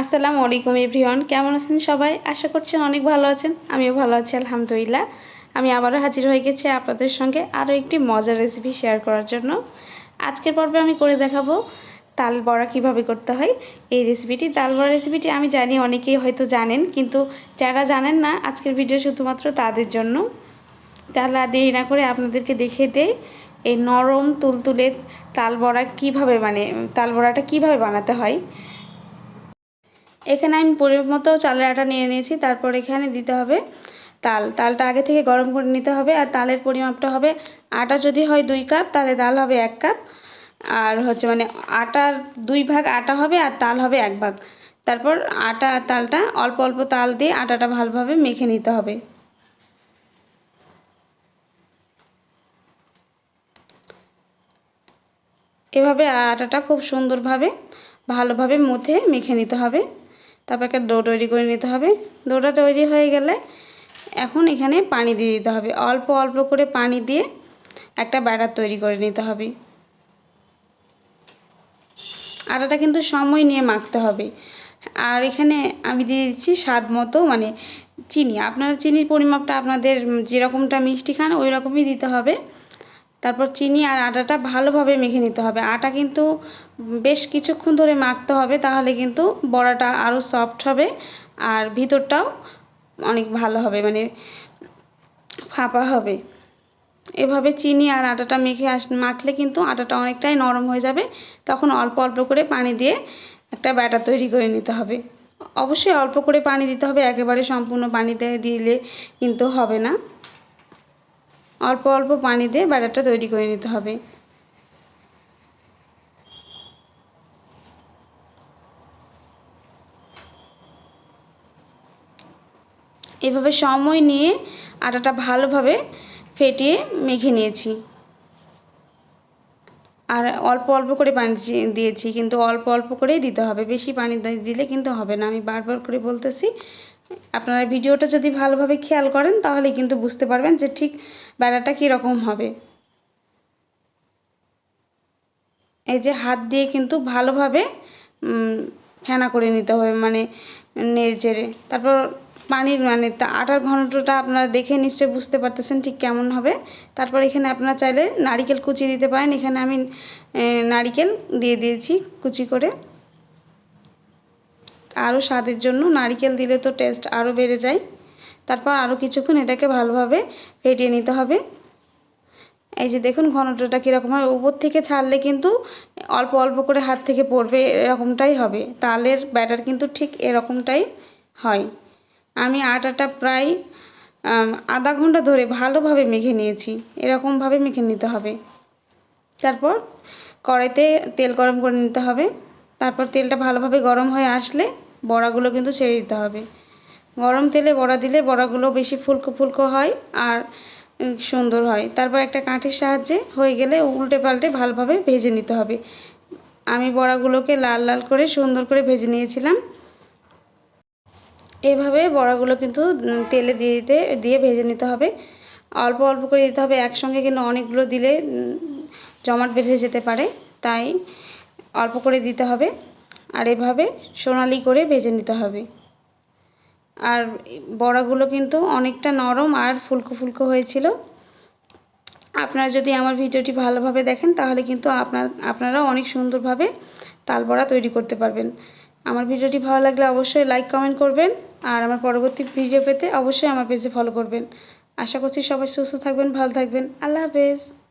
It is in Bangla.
আসসালামু আলাইকুম এভরিওয়ান, কেমন আছেন সবাই? আশা করছি অনেক ভালো আছেন, আমিও ভালো আছি, আলহামদুলিল্লাহ। আমি আবারও হাজির হয়ে গেছি আপনাদের সঙ্গে আরও একটি মজার রেসিপি শেয়ার করার জন্য। আজকের পর্বে আমি করে দেখাবো তাল বড়া কীভাবে করতে হয়। এই রেসিপিটি তাল বড়া রেসিপিটি আমি জানি অনেকেই হয়তো জানেন, কিন্তু যারা জানেন না, আজকের ভিডিও শুধুমাত্র তাদের জন্য। তাহলে দেরি না করে আপনাদেরকে দেখিয়ে দেই, এই নরম তুলতুলে তাল বড়া কীভাবে মানে তাল বড়াটা কীভাবে বানাতে হয়। এখানে আমি পরিমাপ মতো চালের আটা নিয়ে নিয়েছি, তারপর এখানে দিতে হবে তাল। তালটা আগে থেকে গরম করে নিতে হবে আর তালের পরিমাপটা হবে, আটা যদি হয় দুই কাপ, তাহলে তাল হবে এক কাপ। আর হচ্ছে মানে আটার দুই ভাগ আটা হবে আর তাল হবে এক ভাগ। তারপর আটা আর তালটা অল্প অল্প তাল দিয়ে আটাটা ভালোভাবে মেখে নিতে হবে। এভাবে আটাটা খুব সুন্দরভাবে, ভালোভাবে মুথে মেখে নিতে হবে। তারপর একটা ডো তৈরি করে নিতে হবে। ডোটা তৈরি হয়ে গেলে এখন এখানে পানি দিয়ে দিতে হবে। অল্প অল্প করে পানি দিয়ে একটা ব্যাটার তৈরি করে নিতে হবে। আটাটা কিন্তু সময় নিয়ে মাখতে হবে। আর এখানে আমি দিয়ে দিচ্ছি স্বাদ মতো মানে চিনি। আপনারা চিনির পরিমাপটা আপনাদের যেরকমটা মিষ্টি খান ওই রকমই দিতে হবে। তারপর চিনি আর আটাটা ভালোভাবে মেখে নিতে হবে। আটা কিন্তু বেশ কিছুক্ষণ ধরে মাখতে হবে, তাহলে কিন্তু বড়াটা আরও সফট হবে আর ভিতরটাও অনেক ভালো হবে মানে ফাঁপা হবে। এভাবে চিনি আর আটাটা মেখে আস, মাখলে কিন্তু আটাটা অনেকটাই নরম হয়ে যাবে। তখন অল্প অল্প করে পানি দিয়ে একটা ব্যাটার তৈরি করে নিতে হবে। অবশ্যই অল্প করে পানি দিতে হবে, একেবারে সম্পূর্ণ পানিতে দিলে কিন্তু হবে না। অল্প অল্প পানি দিয়ে ব্যাটারটা তৈরি করে নিতে হবে। এভাবে সময় নিয়ে আটাটা ভালোভাবে ফেটিয়ে মেখে নিয়েছি। আর অল্প অল্প করে পানি দিয়েছি কিন্তু অল্প অল্প করেই দিতে হবে। বেশি পানি দিলে কিন্তু হবে না। আমি বারবার করে বলতেছি আপনারা ভিডিওটা যদি ভালোভাবে খেয়াল করেন, তাহলে কিন্তু বুঝতে পারবেন যে ঠিক বেড়াটা কীরকম হবে। এই যে হাত দিয়ে কিন্তু ভালোভাবে ফেনা করে নিতে হবে মানে নেড়ে চেড়ে। তারপর পানির মানে আটার ঘনত্বটা আপনারা দেখে নিশ্চয়ই বুঝতে পারতেছেন ঠিক কেমন হবে। তারপর এখানে আপনারা চাইলে নারিকেল কুচি দিতে পারেন। এখানে আমি নারিকেল দিয়ে দিয়েছি কুচি করে। আরও স্বাদের জন্য নারিকেল দিলে তো টেস্ট আরও বেড়ে যায়। তারপর আরও কিছুক্ষণ এটাকে ভালোভাবে ফেটিয়ে নিতে হবে। এই যে দেখুন ঘনটাটা কীরকম হয়, উপর থেকে ছাড়লে কিন্তু অল্প অল্প করে হাত থেকে পড়বে এরকমটাই হবে। তালের ব্যাটার কিন্তু ঠিক এরকমটাই হয়। আমি আটাটা প্রায় আধা ঘণ্টা ধরে ভালোভাবে মেখে নিয়েছি। এরকমভাবে মেখে নিতে হবে। তারপর কড়াইতে তেল গরম করে নিতে হবে। তারপর তেলটা ভালোভাবে গরম হয়ে আসলে বড়াগুলো কিন্তু ছেড়ে দিতে হবে। গরম তেলে বড়া দিলে বড়াগুলো বেশি ফুলকো ফুলকো হয় আর সুন্দর হয়। তারপর একটা কাঠির সাহায্যে হয়ে গেলে উল্টে পাল্টে ভালোভাবে ভেজে নিতে হবে। আমি বড়াগুলোকে লাল লাল করে সুন্দর করে ভেজে নিয়েছিলাম। এভাবে বড়াগুলো কিন্তু তেলে দিয়ে দিতে, দিয়ে ভেজে নিতে হবে। অল্প অল্প করে দিতে হবে। একসঙ্গে কিন্তু অনেকগুলো দিলে জমাট বেঁধে যেতে পারে। তাই অল্প করে দিতে হবে। আর এভাবে সোনালি করে ভেজে নিতে হবে। আর বড়াগুলো কিন্তু অনেকটা নরম আর ফুলকো ফুলকো হয়েছিল। আপনারা যদি আমার ভিডিওটি ভালোভাবে দেখেন, তাহলে কিন্তু আপনার আপনারাও অনেক সুন্দরভাবে তাল বড়া তৈরি করতে পারবেন। আমার ভিডিওটি ভালো লাগলে অবশ্যই লাইক, কমেন্ট করবেন, আর আমার পরবর্তী ভিডিও পেতে অবশ্যই আমার পেজে ফলো করবেন। আশা করছি সবাই সুস্থ থাকবেন, ভালো থাকবেন। আল্লাহ হাফেজ।